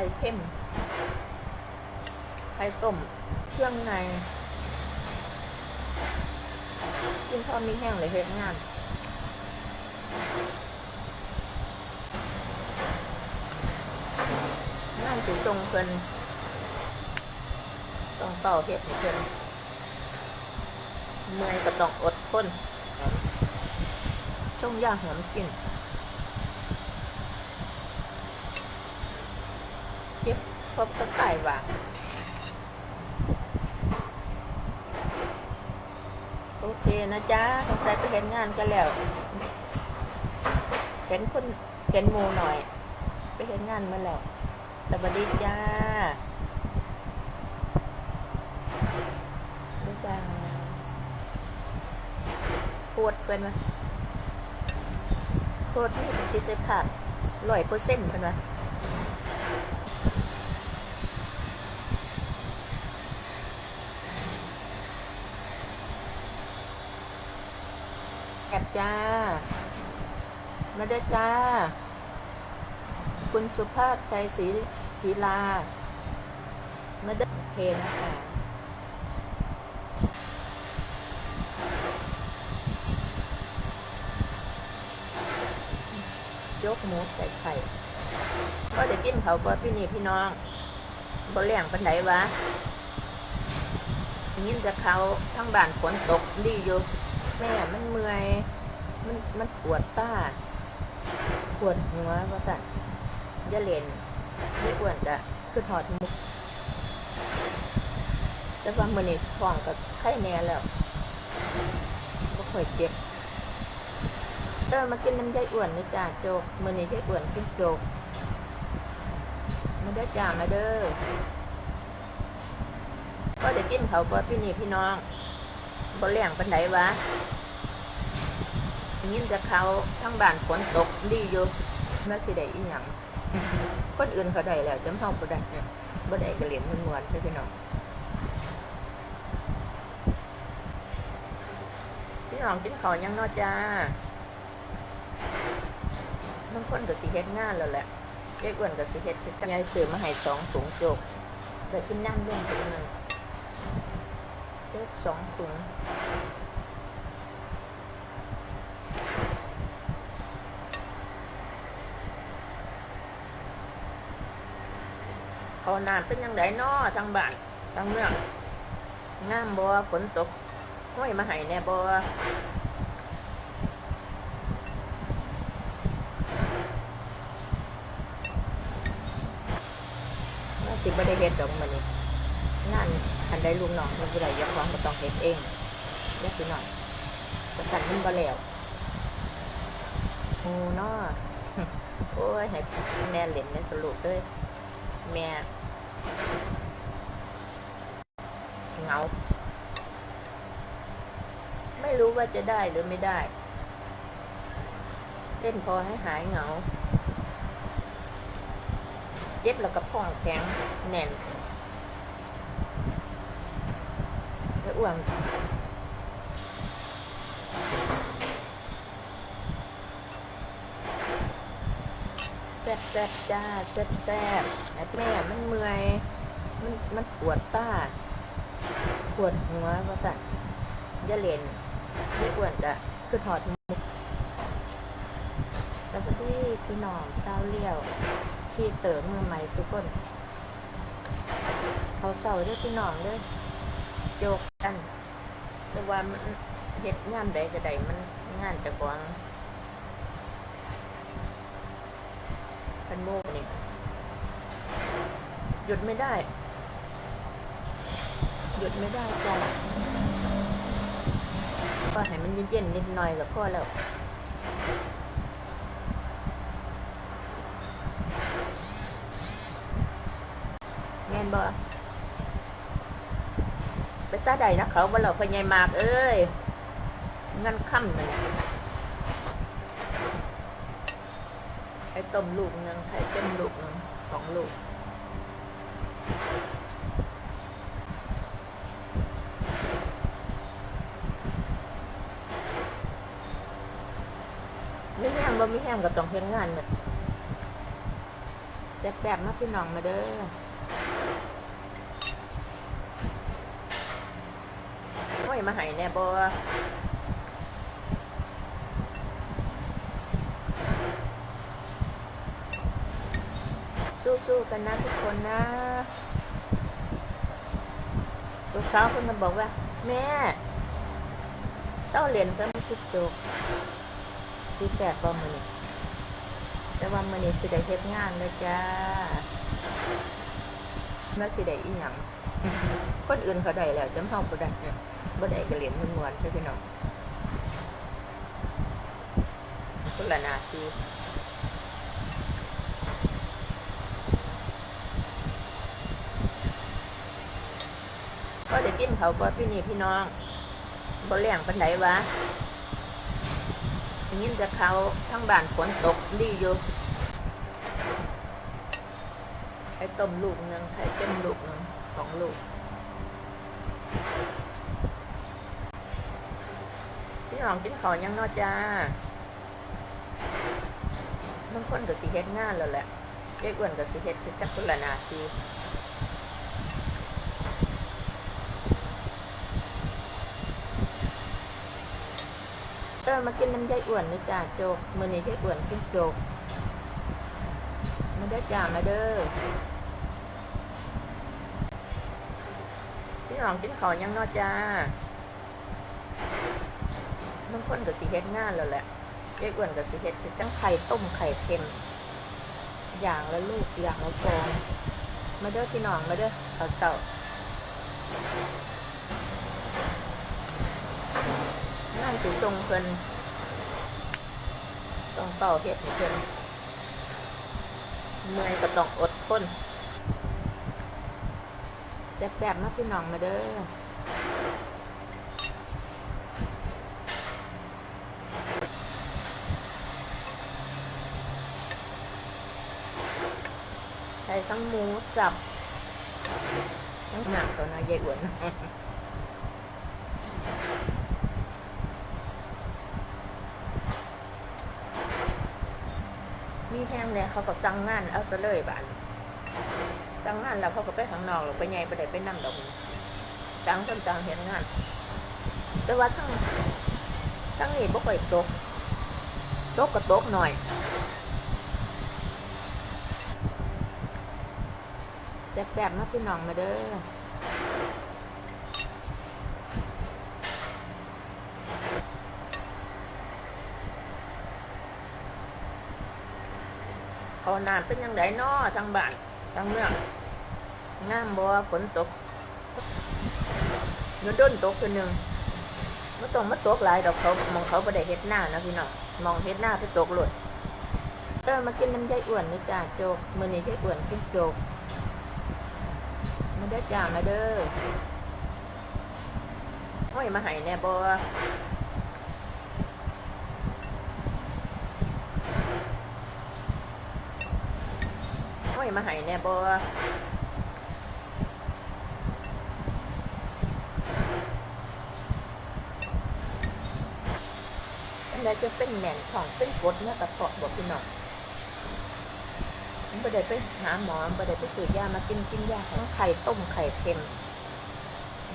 ข่เค็มไข่ต้ม เครื่องในกินพอมีแห้งเลยเฮ็ดงานงานสิทรงเพิ่นต้องเป่าเฮ็ดให้เพิ่นเมื่อยก็ต้องอดทนจงย่าหอมกิน เก็บ พบก็ตายว่างโอเคนะจ๊ะสงสัยไปเห็นงานกันแล้ว เห็นคนเห็นหมูหน่อย ไปเห็นงานมาแล้วสวัสดีจ้าบ๊ายบายปวดเป็นไหมปวดนี่ประสิทธิภาพร้อยเปอร์เซ็นต์เป็นไหม จ้า มาเด้จ้า คุณสุภาพชัยศรีศรีลา มาเด้เคนะคะยกหมูใส่ไข่ก็จะกินเขาก็พี่นี่พี่น้องบ่เลี้ยงปันไดวะยินจะเขาทั้งบ้านฝนตกดีอยู่แม่มันเมื่อย มันมันปวดตาปวดหัวว่าสั่นจะเล่นไม่ควรจะคือถอดมุกแต่ว่ามือนี่ท้องกับไข้แน่แล้วก็ค่อยเจ็บเออมากินน้ำยายอ้วนนะจ้าโจกมือนี่ยายอ้วนกินโจกมาได้จ้ามาเด้อก็เดี๋ยวกินเขาวก็พี่นี่พี่น้องบ่เลี้ยงปันไดวะ ยินจะเขาทั้งบ้านฝนตกดีอยู่น่าสิได้อีหยังคนอื่นเขาได้แล้วจำเฮาบ่ได้เนี่ยบ่ได้ก็เหรี่ยมันมวนๆเด้อพี่น้องพี่น้องกินข้าวยังนอจ้าบางคนก็สิเฮ็ดงานแล้วแหละเด็กอ้วนก็สิเฮ็ดยายซื้อมาให้สองถุงโจกแต่กินน้ำเล่นถุงหนึงเด็กสองถุง เขานานเป็นยังไงน้อทางบ้านทางเมืองงามบ่ฝนตกห้อยมาให้แน่บ่ว่าสิบ่ได้เฮ็ดดอกมื้อนี้งานอันใดลุงน้องมันบ่ได้ยกของก็ต้องเฮ็ดเองเด้อพี่น้องประกันมันบ่แล้วโอ้น้อโอ้ยให้แม่เล่นในสรุปเลยแม่ เหงา ไม่รู้ว่าจะได้หรือไม่ได้เต้นพอให้หายเหงา เย็บแล้วก็พ่องแข็งแน่นแล้วอ้วน ซ่บแซ่บจ้าแซ่บแซ่บแม่มันเมื่อย มันมันปวดตาปวดหัวว่าสั่นจะเล่นไม่อ้วนจะคือถอดมุกสวัสดีพี่น้องเศร้าเลี้ยว ที่เติมมือใหม่สุกคนเขาเศร้าด้วยพี่น้องด้วยโจกกัน แต่ว่ามันเฮ็ดงานใดก็ใดมันงานจะกวาง เป็นโมกนี่หยุดไม่ได้ หยุดไม่ได้จ้ะก็ให้มันเย็นๆนิดหน่อยก็พอแล้วแม่นบ่ไปตาใดนะเขาบ่เราพญายมากเอ้ย งั้นค่ำมันไต้มลูกหนึงไข่เต็มลูกหนึงสองลูกไม่แห้งบ่ไม่แห้งก็ต้องเฮ็ดงานเนี่ยแซ่บๆมาพี่น้องมาเด้อโอ้ยมาให้แน่บ่ สู้ๆกันนะทุกคนนะลูกสาวคนมาบอกว่า แม่เศร้าเหรียนซะมันคิดโจกสีแสบบ่มือนี้แต่ว่ามือนี้สิได้เฮ็ดงานเลยจ้าแล้วสิได้อีหยังคนอื่นเขาได้แล้วจำเฮาบ่ได้บ่ได้ก็เหรียญมันมวนใช่พี่น้องคนละนาที ก็ได้กินเขาวก็พี่นี่พี่น้องบ่เลี้ยงปานใดวะยินแต่เขาทั้งบ้านฝนตกดีอยู่ไข่ต้มลูกหนึ่งไข่เต็มลูกหนึ่งสองลูกพี่น้องกินข้าวยังนอจ้าบางคนก็สิเฮ็ดงานแล้วแหละเด็กอ้วนก็สิเฮ็ดคือจักคนละหนาที เออมากินน้ำยายอ้วนนี่จ้าโจกมือนี้ยายอ้วนกินโจกมาเด้จ้ามาเด้อพี่น้องกินข้าวยังนอจ้าบางคนก็สิเฮ็ดงานแล้วแหละเด็กอ้วนก็สิเฮ็ดคือจังไข่ต้มไข่เค็ม อย่างละลูกอย่างละฟองมาเด้อพี่น้องมาเด้อเอาเสา นั่นสิทรงเพิ่นต้องเป่าเฮ็ดให้เพิ่นเมื่อยก็ต้องอดทนแซ่บๆมาพี่น้องมาเด้อใช้ทั้งหมูสับทั้งหนักตัวนะยายอ้วน มีแห้งเลยเขาก็สั่งงานเอาซะเลยบ้านสั่งงานแล้วเขาก็ไปข้างนอกหรือไปไงไปไหนไปนั่งดอกสั่งคนสั่งเห็นงาน แต่ว่าทั้งทั้งนี้บ่ค่อยตกตกก็ตกหน่อยแซ่บๆมาพี่น้องมาเด้อ เขานานเป็นยังไงน้อทางบ้านทางเมืองงามบ่ฝนตกเงินด้นตกคือหนึ่งม่ต้องมาตกหลายดอกเขามองเขาไม่ได้เฮ็ดหน้านะพี่น้องมองเฮ็ดหน้าไปตกหลุดเออมากินน้ำยายอ้วนนี่จ้าโจกมือนี้ยายอ้วนกินโจกมาเด้จ้ามาเด้อโอ้ยมาให้แน่บ่โอ้ย มาให้แน่บ่อันใดจะเป็นแหน่นของเป็นกดเนี่ยกระเพาะบอกพี่น้องมันไม่ได้ไปหาหมอไม่ได้ไปซื้อยามากินกินยาทั้งไข่ต้มไข่เค็ม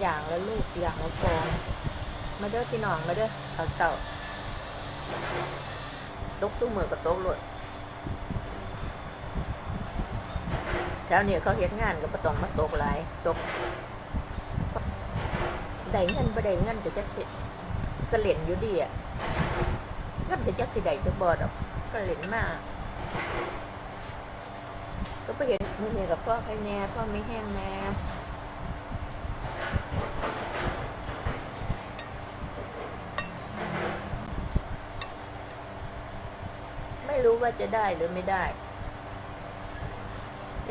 อย่างละลูกอย่างละฟองมาเด้อพี่น้องมาเด้อเอาเศร้าตกสู้มือกับโต๊ะหลด แล้วเนี่ยเขาเฮ็ดงานก็บ่ต้องมาตกหลายตกได้เงินบ่ได้เงินก็จักสิก็เล่นอยู่ดีอะก็จักสิได้จักบ่ดอกก็เล่นมากก็ไปเห็นมือเนี่ยกับพ่อใครแน่พ่อไม่แห้งแน่ไม่รู้ว่าจะได้หรือไม่ได้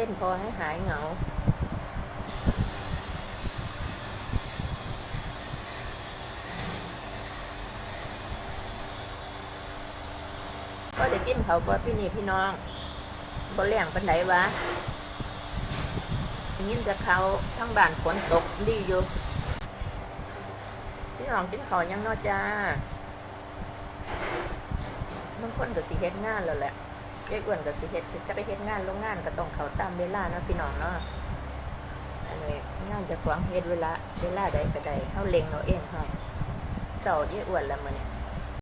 เล่นพอให้หายเหงา ก็ได้กินเขาวก็พี่นี่พี่น้องบ่เลี้ยงปันไดวะยินแต่เขาทั้งบ้านฝนตกดีอยู่พี่น้องกินข้ายังนอจ้าบางคนก็สิเฮ็ดงานแล้วแหละ ยายอ้วนก็สิเฮ็ดจะไปเฮ็ดงานโรงงานก็ต้องเขาตามเวลาเนาะพี่น้องเนาะอันนี้งานจะขวางเฮ็ดเวลาเวลาใดก็ได้เฮาเล็งเราเองค่ะเจ้ายายอ้วนละมื้อนี้